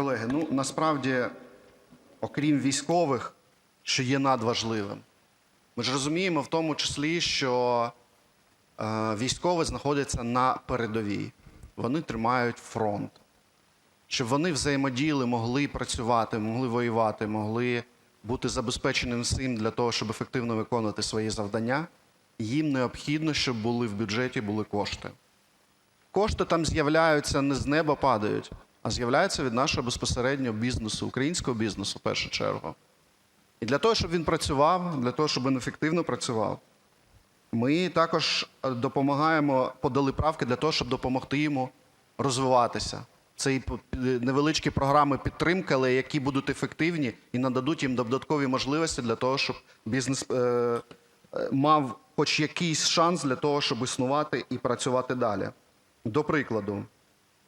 Колеги, ну насправді, окрім військових, що є надважливим, ми ж розуміємо в тому числі, що е, військові знаходяться на передовій. Вони тримають фронт. Щоб вони взаємодіяли, могли працювати, могли воювати, могли бути забезпеченими всім для того, щоб ефективно виконувати свої завдання, їм необхідно, щоб були в бюджеті були кошти. Кошти там з'являються не з неба падають, а з'являються від нашого безпосереднього бізнесу, українського бізнесу в першу чергу. І для того, щоб він працював, для того, щоб він ефективно працював, ми також е, допомагаємо, подали правки для того, щоб допомогти йому розвиватися. Це і невеличкі програми підтримки, але які будуть ефективні і нададуть їм додаткові можливості для того, щоб бізнес е, е, мав хоч якийсь шанс для того, щоб існувати і працювати далі. До прикладу,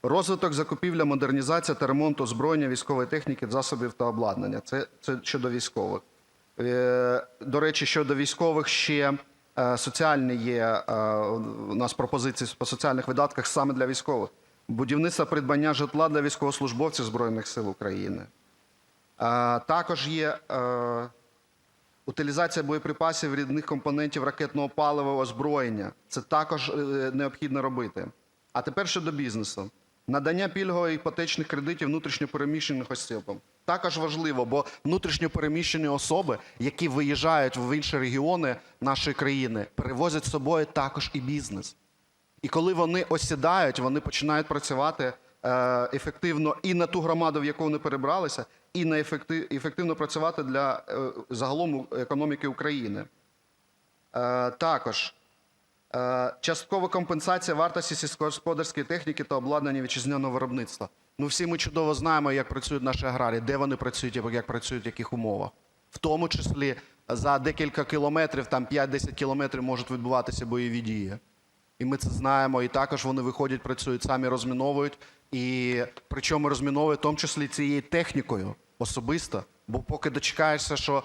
розвиток закупівля, модернізація та ремонт озброєння військової техніки, засобів та обладнання. Це, це щодо військових. Е, До речі, щодо військових ще е, соціальні є е, у нас пропозиції по соціальних видатках саме для військових. Будівництво придбання житла для військовослужбовців Збройних сил України. Е, Також є е, утилізація боєприпасів рідних компонентів ракетного палива, озброєння. Це також е, необхідно робити. А тепер щодо бізнесу. Надання пільгових іпотечних кредитів внутрішньопереміщених особам. Також важливо, бо внутрішньопереміщені особи, які виїжджають в інші регіони нашої країни, перевозять з собою також і бізнес. І коли вони осідають, вони починають працювати е, ефективно і на ту громаду, в яку вони перебралися, і на ефекти- ефективно працювати для е, загалом економіки України. Е, Також часткова компенсація вартості сільськогосподарської техніки та обладнання вітчизняного виробництва. Ну, всі ми чудово знаємо, як працюють наші аграрії, де вони працюють, як працюють, в яких умовах. В тому числі за декілька кілометрів, там 5-10 кілометрів можуть відбуватися бойові дії. І ми це знаємо. І також вони виходять, працюють, самі розміновують. І причому розміновують в тому числі цією технікою особисто. Бо поки дочекаєшся, що е,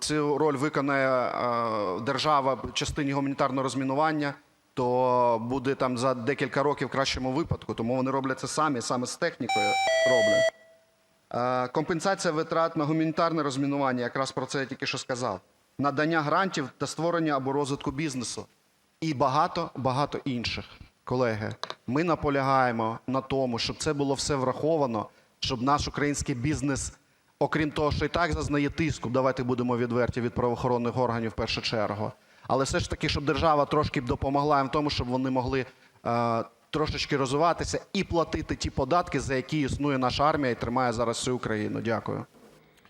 цю роль виконає е, держава в частині гуманітарного розмінування, то буде там за декілька років в кращому випадку. Тому вони роблять це самі, саме з технікою роблять. Е, Компенсація витрат на гуманітарне розмінування, якраз про це я тільки що сказав. Надання грантів та створення або розвитку бізнесу. І багато, багато інших. Колеги, ми наполягаємо на тому, щоб це було все враховано, щоб наш український бізнес, окрім того, що і так зазнає тиску, давайте будемо відверті від правоохоронних органів в першу чергу. Але все ж таки, щоб держава трошки допомогла їм в тому, щоб вони могли е, трошечки розвиватися і платити ті податки, за які існує наша армія і тримає зараз всю Україну. Дякую.